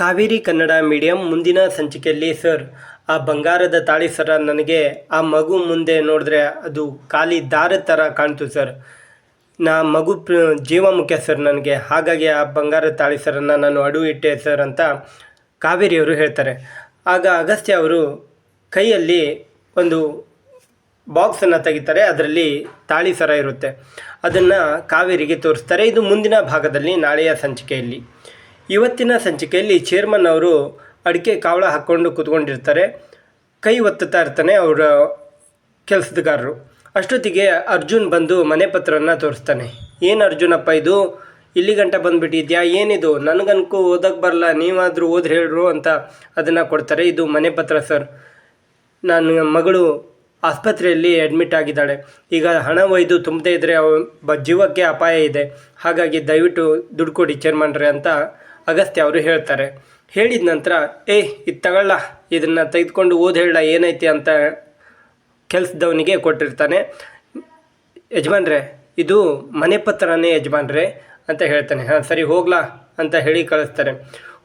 Kaveri Kannada medium ಮುಂದಿನ ಸಂಚಿಕೆಯಲ್ಲಿ sir, ಆ ಬಂಗಾರದ ತಾಳಿ ಸರ ನನಗೆ, ಆ ಮಗು ಮುಂದೆ ನೋಡಿದ್ರೆ ಅದು ಖಾಲಿ ದಾರದ ಥರ ಕಾಣ್ತು ಸರ್. ನಾ ಮಗು ಜೀವ ಮುಖ್ಯ ಸರ್ ನನಗೆ. ಹಾಗಾಗಿ ಆ ಬಂಗಾರದ ತಾಳಿ ಸರನ್ನು ನಾನು ಅಡು ಇಟ್ಟೆ ಸರ್ ಅಂತ ಕಾವೇರಿಯವರು ಹೇಳ್ತಾರೆ. ಆಗ ಅಗಸ್ತ್ಯ ಅವರು ಕೈಯಲ್ಲಿ ಒಂದು ಬಾಕ್ಸನ್ನು ತೆಗಿತಾರೆ, ಅದರಲ್ಲಿ ತಾಳಿ ಸರ ಇರುತ್ತೆ. ಅದನ್ನು ಕಾವೇರಿಗೆ ತೋರಿಸ್ತಾರೆ. ಇದು ಮುಂದಿನ ಭಾಗದಲ್ಲಿ ನಾಳೆಯ ಸಂಚಿಕೆಯಲ್ಲಿ. ಇವತ್ತಿನ ಸಂಚಿಕೆಯಲ್ಲಿ ಚೇರ್ಮನ್ ಅವರು ಅಡಿಕೆ ಕಾವಳ ಹಾಕ್ಕೊಂಡು ಕೂತ್ಕೊಂಡಿರ್ತಾರೆ. ಕೈ ಒತ್ತುತ್ತಾ ಇರ್ತಾನೆ ಅವರ ಕೆಲಸದಗಾರರು ಅಷ್ಟೊತ್ತಿಗೆ ಅರ್ಜುನ್ ಬಂದು ಮನೆ ಪತ್ರನ ತೋರಿಸ್ತಾನೆ. ಏನು ಅರ್ಜುನಪ್ಪ ಇದು? ಇಲ್ಲಿ ಗಂಟ ಬಂದುಬಿಟ್ಟಿದ್ಯಾ? ಏನಿದು? ನನಗನ್ಕೂ ಓದಕ್ಕೆ ಬರಲ್ಲ. ನೀವಾದರೂ ಓದಿ ಹೇಳ್ರು ಅಂತ ಅದನ್ನು ಕೊಡ್ತಾರೆ. ಇದು ಮನೆ ಪತ್ರ, ಸರ್. ನನ್ನ ಮಗಳು ಆಸ್ಪತ್ರೆಯಲ್ಲಿ ಅಡ್ಮಿಟ್ ಆಗಿದ್ದಾಳೆ. ಈಗ ಹಣ ಒಯ್ದು ತುಂಬದೇ ಇದ್ದರೆ ಅವ ಜೀವಕ್ಕೆ ಅಪಾಯ ಇದೆ. ಹಾಗಾಗಿ ದಯವಿಟ್ಟು ದುಡ್ಡು ಕೊಡಿ ಚೇರ್ಮನ್ರೆ ಅಂತ ಅಗಸ್ತ್ಯ ಅವರು ಹೇಳ್ತಾರೆ. ಹೇಳಿದ ನಂತರ, ಏ, ಇದು ತಗೊಳ್ಳ. ಇದನ್ನು ತೆಗೆದುಕೊಂಡು ಓದಿ ಹೇಳ, ಏನೈತಿ ಅಂತ ಕೆಲಸದವನಿಗೆ ಕೊಟ್ಟಿರ್ತಾನೆ. ಯಜಮಾನ್ರೆ, ಇದು ಮನೆ ಪತ್ರನೇ ಯಜಮಾನ್ರೆ ಅಂತ ಹೇಳ್ತಾನೆ. ಹಾಂ, ಸರಿ, ಹೋಗ್ಲಾ ಅಂತ ಹೇಳಿ ಕಳಿಸ್ತಾರೆ.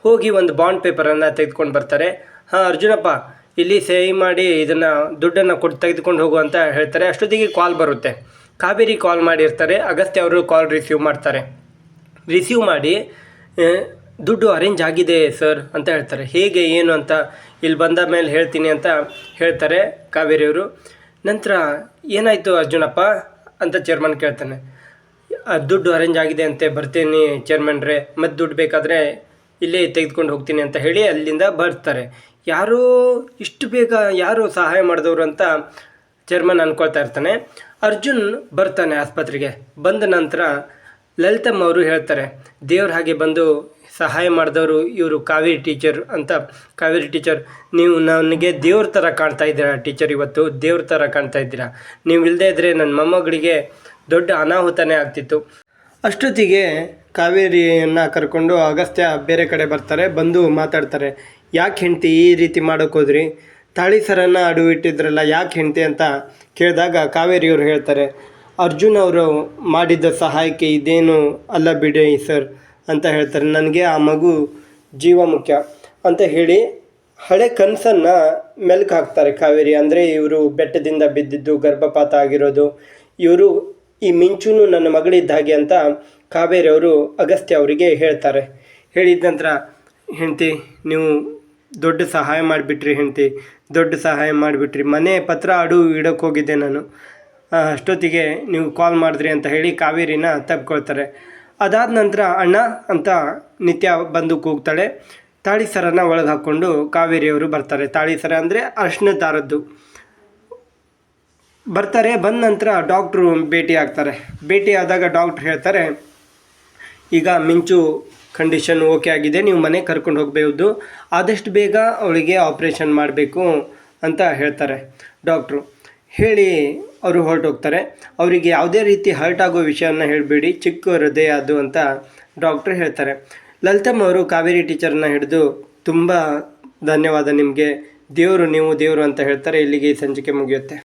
ಹೋಗಿ ಒಂದು ಬಾಂಡ್ ಪೇಪರನ್ನು ತೆಗೆದುಕೊಂಡು ಬರ್ತಾರೆ. ಹಾಂ, ಅರ್ಜುನಪ್ಪ, ಇಲ್ಲಿ ಸಹಿ ಮಾಡಿ ಇದನ್ನು ದುಡ್ಡನ್ನು ಕೊಟ್ಟು ತೆಗೆದುಕೊಂಡು ಹೋಗು ಅಂತ ಹೇಳ್ತಾರೆ. ಅಷ್ಟೊತ್ತಿಗೆ ಕಾಲ್ ಬರುತ್ತೆ. ಕಾವೇರಿ ಕಾಲ್ ಮಾಡಿರ್ತಾರೆ. ಅಗಸ್ತ್ಯ ಅವರು ಕಾಲ್ ರಿಸೀವ್ ಮಾಡ್ತಾರೆ. ರಿಸೀವ್ ಮಾಡಿ ದುಡ್ಡು ಅರೇಂಜ್ ಆಗಿದೆ ಸರ್ ಅಂತ ಹೇಳ್ತಾರೆ. ಹೇಗೆ, ಏನು ಅಂತ ಇಲ್ಲಿ ಬಂದ ಮೇಲೆ ಹೇಳ್ತೀನಿ ಅಂತ ಹೇಳ್ತಾರೆ ಕಾವೇರಿಯವರು ನಂತರ ಏನಾಯಿತು ಅರ್ಜುನಪ್ಪ ಅಂತ ಚೇರ್ಮನ್ ಕೇಳ್ತಾನೆ. ದುಡ್ಡು ಅರೇಂಜ್ ಆಗಿದೆ ಅಂತೆ, ಬರ್ತೀನಿ ಚೇರ್ಮನ್ರೆ ಮತ್ತು ದುಡ್ಡು ಬೇಕಾದರೆ ಇಲ್ಲೇ ತೆಗೆದುಕೊಂಡು ಹೋಗ್ತೀನಿ ಅಂತ ಹೇಳಿ ಅಲ್ಲಿಂದ ಬರ್ತಾರೆ. ಯಾರೂ ಇಷ್ಟು ಬೇಗ ಯಾರು ಸಹಾಯ ಮಾಡಿದವರು ಅಂತ ಚೇರ್ಮನ್ ಅಂದ್ಕೊಳ್ತಾ ಇರ್ತಾನೆ. ಅರ್ಜುನ್ ಬರ್ತಾನೆ ಆಸ್ಪತ್ರೆಗೆ. ಬಂದ ನಂತರ ಲಲಿತಮ್ಮ ಅವರು ಹೇಳ್ತಾರೆ, ದೇವ್ರ ಹಾಗೆ ಬಂದು ಸಹಾಯ ಮಾಡಿದವರು ಇವರು ಕಾವೇರಿ ಟೀಚರ್ ಅಂತ ಕಾವೇರಿ ಟೀಚರ್, ನೀವು ನನಗೆ ದೇವ್ರ ಥರ ಕಾಣ್ತಾ ಇದ್ದೀರಾ ಟೀಚರ್ ಇವತ್ತು, ದೇವ್ರ ಥರ ಕಾಣ್ತಾ ಇದ್ದೀರಾ? ನೀವು ಇಲ್ಲದೇ ಇದ್ದರೆ ನನ್ನ ಮೊಮ್ಮಗಳಿಗೆ ದೊಡ್ಡ ಅನಾಹುತನೇ ಆಗ್ತಿತ್ತು. ಅಷ್ಟೊತ್ತಿಗೆ ಕಾವೇರಿಯನ್ನು ಕರ್ಕೊಂಡು ಅಗಸ್ತ್ಯ ಬೇರೆ ಕಡೆ ಬರ್ತಾರೆ, ಬಂದು ಮಾತಾಡ್ತಾರೆ. ಯಾಕೆ ಹೆಂಡ್ತಿ ಈ ರೀತಿ ಮಾಡೋಕ್ಕೋದ್ರಿ ತಾಳಿ ಸರನ್ನು ಯಾಕೆ ಹೆಂಡ್ತಿ ಅಂತ ಕೇಳಿದಾಗ ಕಾವೇರಿಯವರು ಹೇಳ್ತಾರೆ, ಅರ್ಜುನ್ ಅವರು ಮಾಡಿದ್ದ ಸಹಾಯಕ್ಕೆ ಇದೇನು ಅಲ್ಲ ಬಿಡಿ ಸರ್ ಅಂತ ಹೇಳ್ತಾರೆ. ನನಗೆ ಆ ಮಗು ಜೀವ ಮುಖ್ಯ ಅಂತ ಹೇಳಿ ಹಳೆ ಕನಸನ್ನು ಮೆಲ್ಕು ಹಾಕ್ತಾರೆ ಕಾವೇರಿ. ಅಂದರೆ ಇವರು ಬೆಟ್ಟದಿಂದ ಬಿದ್ದಿದ್ದು, ಗರ್ಭಪಾತ ಆಗಿರೋದು. ಇವರು ಈ ಮಿಂಚುನು ನನ್ನ ಮಗಳಿದ್ದ ಹಾಗೆ ಅಂತ ಕಾವೇರಿ ಅವರು ಅಗಸ್ತ್ಯ ಅವರಿಗೆ ಹೇಳ್ತಾರೆ. ಹೇಳಿದ ನಂತರ, ಹೆಂಡತಿ, ನೀವು ದೊಡ್ಡ ಸಹಾಯ ಮಾಡಿಬಿಟ್ರಿ ಹೆಂಡತಿ, ದೊಡ್ಡ ಸಹಾಯ ಮಾಡಿಬಿಟ್ರಿ. ಮನೆ ಪತ್ರ ಅಡು ಇಡೋಕೆ ಹೋಗಿದ್ದೆ ನಾನು. ಅಷ್ಟೊತ್ತಿಗೆ ನೀವು ಕಾಲ್ ಮಾಡಿದ್ರಿ ಅಂತ ಹೇಳಿ ಕಾವೇರಿನ ತಪ್ಕೊಳ್ತಾರೆ ಅದಾದ ನಂತರ ಅಣ್ಣ ಅಂತ ನಿತ್ಯ ಬಂದು ಕೂಗ್ತಾಳೆ ತಾಳಿ ಸರನ ಒಳಗೆ ಹಾಕ್ಕೊಂಡು ಕಾವೇರಿಯವರು ಬರ್ತಾರೆ. ತಾಳಿ ಸರ ಅಂದರೆ ಅರ್ಶಿನ ದಾರದ್ದು. ಬರ್ತಾರೆ, ಬಂದ ನಂತರ ಡಾಕ್ಟ್ರು ಭೇಟಿ ಆಗ್ತಾರೆ. ಭೇಟಿ ಆದಾಗ ಡಾಕ್ಟ್ರು ಹೇಳ್ತಾರೆ, ಈಗ ಮಿಂಚು ಕಂಡೀಷನ್ ಓಕೆ ಆಗಿದೆ, ನೀವು ಮನೆ ಕರ್ಕೊಂಡು ಹೋಗಬಹುದು ಆದಷ್ಟು ಬೇಗ ಅವಳಿಗೆ ಆಪ್ರೇಷನ್ ಮಾಡಬೇಕು ಅಂತ ಹೇಳ್ತಾರೆ ಡಾಕ್ಟ್ರು. ಹೇಳಿ ಅವರು ಹೊರಟೋಗ್ತಾರೆ. ಅವರಿಗೆ ಯಾವುದೇ ರೀತಿ ಹರ್ಟ್ ಆಗೋ ವಿಷಯವನ್ನು ಹೇಳಬೇಡಿ, ಚಿಕ್ಕ ಹೃದಯ ಅದು ಅಂತ ಡಾಕ್ಟ್ರ್ ಹೇಳ್ತಾರೆ. ಲಲಿತಮ್ಮ ಅವರು ಕಾವೇರಿ ಟೀಚರ್ನ ಹಿಡಿದು ತುಂಬ ಧನ್ಯವಾದ ನಿಮಗೆ. ದೇವರು, ನೀವು ದೇವರು ಅಂತ ಹೇಳ್ತಾರೆ. ಇಲ್ಲಿಗೆ ಈ ಸಂಚಿಕೆ ಮುಗಿಯುತ್ತೆ.